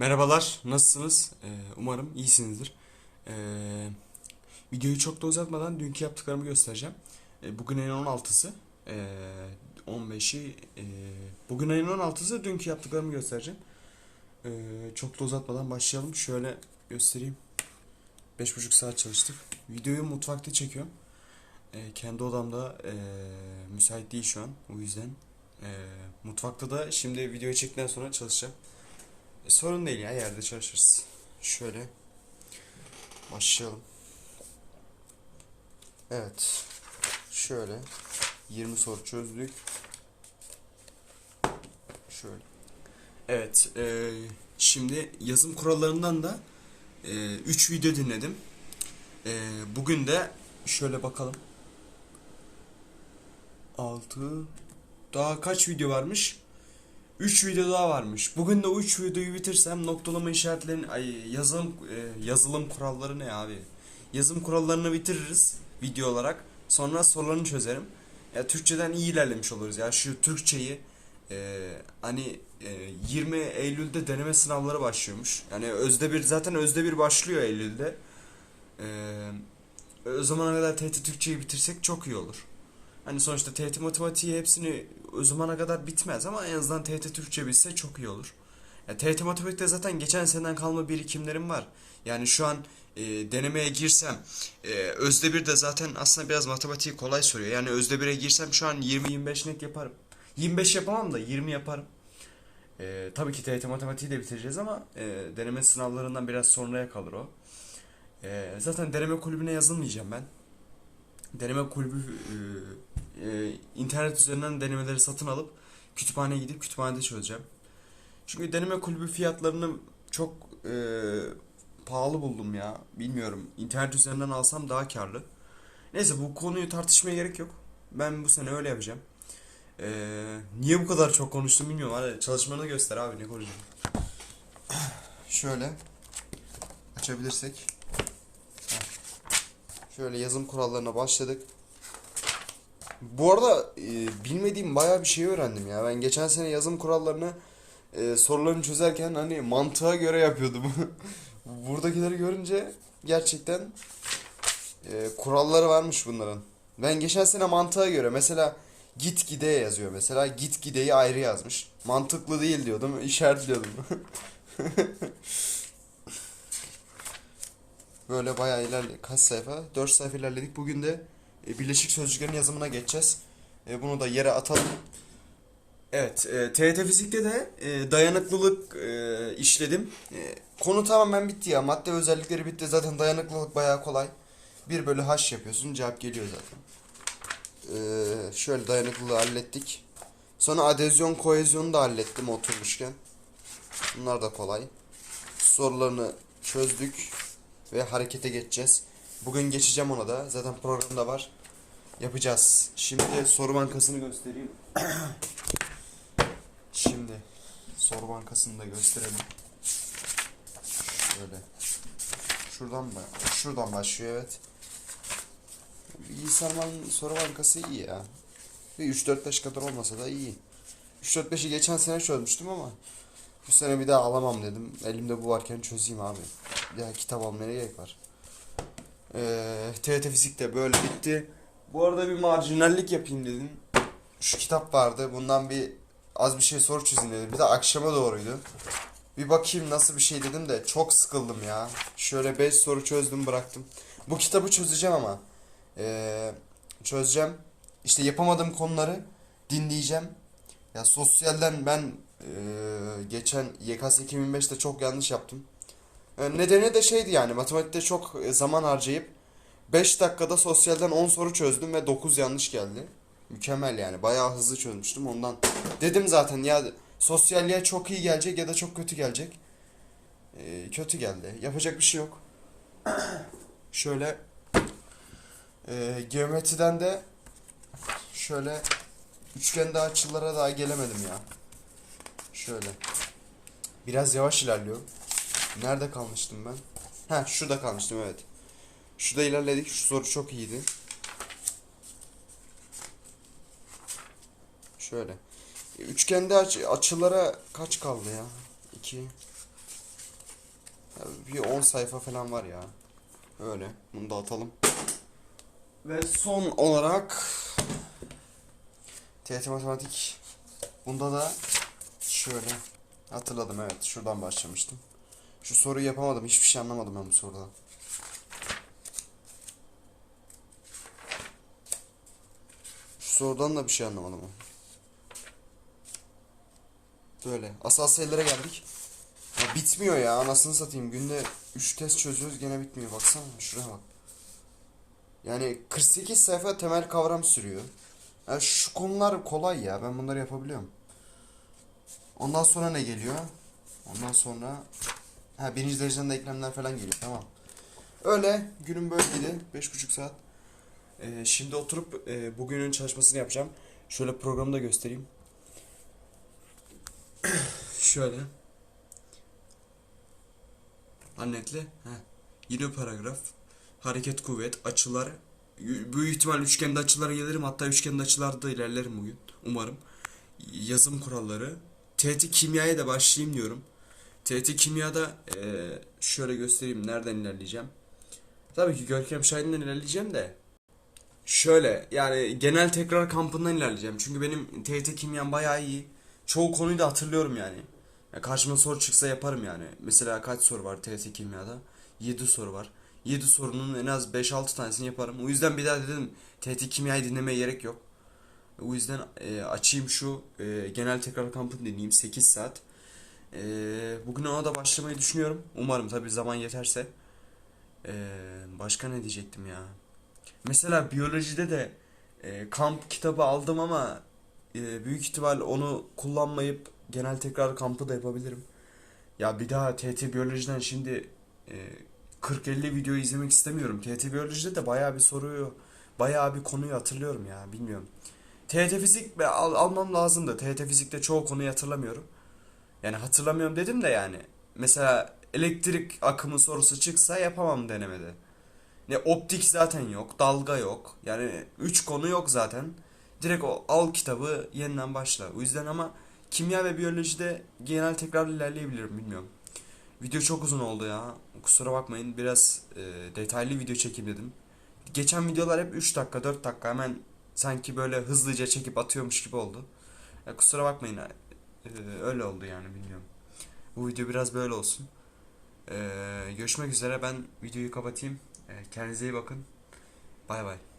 Merhabalar, nasılsınız? Ee, umarım iyisinizdir. Ee, videoyu çok da uzatmadan dünkü yaptıklarımı göstereceğim. Ee, bugün ayın 16'sı. Ee, 15'i ee, bugün ayın 16'sı dünkü yaptıklarımı göstereceğim. Ee, çok da uzatmadan başlayalım. Şöyle göstereyim. 5,5 saat çalıştık. Videoyu mutfakta çekiyorum. Ee, kendi odamda ee, müsait değil şu an. O yüzden ee, mutfakta da şimdi videoyu çektikten sonra çalışacağım. E, sorun değil ya yerde çalışırız. Şöyle başlayalım. Evet. Şöyle 20 soru çözdük. Şöyle. Evet. e, şimdi yazım kurallarından da 3 video dinledim. E, bugün de şöyle bakalım. 6 daha kaç video varmış? 3 video daha varmış. Bugün de o 3 videoyu bitirsem noktalama işaretlerini ay yazılım e, yazılım kuralları ne abi? Yazım kurallarını bitiririz video olarak. Sonra sorularını çözerim. Ya Türkçeden iyi ilerlemiş oluruz ya. Şu Türkçeyi e, hani e, 20 Eylül'de deneme sınavları başlıyormuş. Yani özde bir zaten özde bir başlıyor Eylül'de. E, o zamana kadar TET Türkçeyi bitirsek çok iyi olur. Hani sonuçta TET matematiği hepsini o zamana kadar bitmez ama en azından TET Türkçe bilse çok iyi olur. Ya TET matematikte zaten geçen seneden kalma birikimlerim var. Yani şu an e, denemeye girsem e, özde bir de zaten aslında biraz matematiği kolay soruyor. Yani özde bire girsem şu an 20-25 net yaparım. 25 yapamam da 20 yaparım. E, tabii ki TET matematiği de bitireceğiz ama e, deneme sınavlarından biraz sonraya kalır o. E, zaten deneme kulübüne yazılmayacağım ben. Deneme kulübü e, e, internet üzerinden denemeleri satın alıp kütüphaneye gidip kütüphanede çözeceğim. Çünkü deneme kulübü fiyatlarını çok e, pahalı buldum ya. Bilmiyorum. İnternet üzerinden alsam daha karlı. Neyse bu konuyu tartışmaya gerek yok. Ben bu sene öyle yapacağım. E, niye bu kadar çok konuştum bilmiyorum. Hadi çalışmanı göster abi ne konuşuyorsun. Şöyle açabilirsek. Şöyle yazım kurallarına başladık. Bu arada e, bilmediğim bayağı bir şey öğrendim ya. Ben geçen sene yazım kurallarını e, sorularını çözerken hani mantığa göre yapıyordum. Buradakileri görünce gerçekten e, kuralları varmış bunların. Ben geçen sene mantığa göre mesela git gide yazıyor mesela. Git gideyi ayrı yazmış. Mantıklı değil diyordum. işaretliyordum. Böyle bayağı ilerle kaç sayfa? 4 sayfa ilerledik. Bugün de e, birleşik sözcüklerin yazımına geçeceğiz. E, bunu da yere atalım. Evet, e, TYT Fizik'te de e, dayanıklılık e, işledim. E, konu tamamen bitti ya. Madde özellikleri bitti. Zaten dayanıklılık bayağı kolay. 1 bölü h yapıyorsun. Cevap geliyor zaten. E, şöyle dayanıklılığı hallettik. Sonra adezyon koezyonu da hallettim oturmuşken. Bunlar da kolay. Sorularını çözdük ve harekete geçeceğiz. Bugün geçeceğim ona da. Zaten programda var. Yapacağız. Şimdi soru bankasını göstereyim. Şimdi soru bankasını da gösterelim. Şöyle. Şuradan mı? Şuradan başlıyor evet. Bilgisayarmanın soru bankası iyi ya. Bir 3-4-5 kadar olmasa da iyi. 3-4-5'i geçen sene çözmüştüm ama bu sene bir daha alamam dedim. Elimde bu varken çözeyim abi. Ya kitap almaya gerek var. Ee, TRT Fizik de böyle bitti. Bu arada bir marjinallik yapayım dedim. Şu kitap vardı. Bundan bir az bir şey soru çözeyim dedim. Bir de akşama doğruydu. Bir bakayım nasıl bir şey dedim de çok sıkıldım ya. Şöyle 5 soru çözdüm bıraktım. Bu kitabı çözeceğim ama. Ee, çözeceğim. İşte yapamadığım konuları dinleyeceğim. Ya sosyalden ben ee, geçen YKS 2005'te çok yanlış yaptım. Ee, nedeni de şeydi yani matematikte çok e, zaman harcayıp 5 dakikada sosyalden 10 soru çözdüm ve 9 yanlış geldi. Mükemmel yani bayağı hızlı çözmüştüm ondan. Dedim zaten ya sosyal ya çok iyi gelecek ya da çok kötü gelecek. Ee, kötü geldi. Yapacak bir şey yok. Şöyle e, geometriden de şöyle üçgende açılara daha gelemedim ya. Şöyle. Biraz yavaş ilerliyor. Nerede kalmıştım ben? Ha şurada kalmıştım evet. Şurada ilerledik. Şu soru çok iyiydi. Şöyle. Üçgende aç açılara kaç kaldı ya? 2 Ya Bir 10 sayfa falan var ya. Öyle. Bunu da atalım. Ve son olarak TYT Matematik. Bunda da şöyle hatırladım evet şuradan başlamıştım. Şu soruyu yapamadım. Hiçbir şey anlamadım ben bu soruda. Şu sorudan da bir şey anlamadım. Böyle. Asal sayılara geldik. Ya bitmiyor ya anasını satayım. Günde 3 test çözüyoruz gene bitmiyor. Baksana şuraya bak. Yani 48 sayfa temel kavram sürüyor. Ya şu konular kolay ya. Ben bunları yapabiliyorum. Ondan sonra ne geliyor? Ondan sonra ha birinci dereceden de eklemler falan geliyor. Tamam. Öyle günüm böyleydi. Beş buçuk saat. Ee, şimdi oturup e, bugünün çalışmasını yapacağım. Şöyle programı da göstereyim. Şöyle. Annetle. Heh. Yeni paragraf. Hareket kuvvet. Açılar. Büyük ihtimal üçgende açılara gelirim. Hatta üçgende açılarda da ilerlerim bugün. Umarım. Yazım kuralları. TET kimyaya da başlayayım diyorum. TET kimyada eee, şöyle göstereyim nereden ilerleyeceğim. Tabii ki Görkem Şahin'den ilerleyeceğim de. Şöyle yani genel tekrar kampından ilerleyeceğim. Çünkü benim TET kimyam bayağı iyi. Çoğu konuyu da hatırlıyorum yani. Ya karşıma soru çıksa yaparım yani. Mesela kaç soru var TET kimyada? 7 soru var. 7 sorunun en az 5-6 tanesini yaparım. O yüzden bir daha dedim TET kimyayı dinlemeye gerek yok. O yüzden e, açayım şu e, genel tekrar kampını dinleyeyim 8 saat. E, bugün ona da başlamayı düşünüyorum. Umarım tabii zaman yeterse. E, başka ne diyecektim ya? Mesela biyolojide de e, kamp kitabı aldım ama e, büyük ihtimal onu kullanmayıp genel tekrar kampı da yapabilirim. Ya bir daha TT biyolojiden şimdi e, 40-50 video izlemek istemiyorum. TT biyolojide de bayağı bir soruyu, bayağı bir konuyu hatırlıyorum ya bilmiyorum. TET fizik al, almam lazım da TET fizikte çoğu konuyu hatırlamıyorum. Yani hatırlamıyorum dedim de yani. Mesela elektrik akımı sorusu çıksa yapamam denemede. Ne optik zaten yok, dalga yok. Yani 3 konu yok zaten. Direkt o al kitabı yeniden başla. O yüzden ama kimya ve biyolojide genel tekrar ilerleyebilirim bilmiyorum. Video çok uzun oldu ya. Kusura bakmayın biraz e, detaylı video çekeyim dedim. Geçen videolar hep 3 dakika 4 dakika hemen sanki böyle hızlıca çekip atıyormuş gibi oldu. Ya kusura bakmayın. E, öyle oldu yani bilmiyorum. Bu video biraz böyle olsun. E, görüşmek üzere ben videoyu kapatayım. E, kendinize iyi bakın. Bay bay.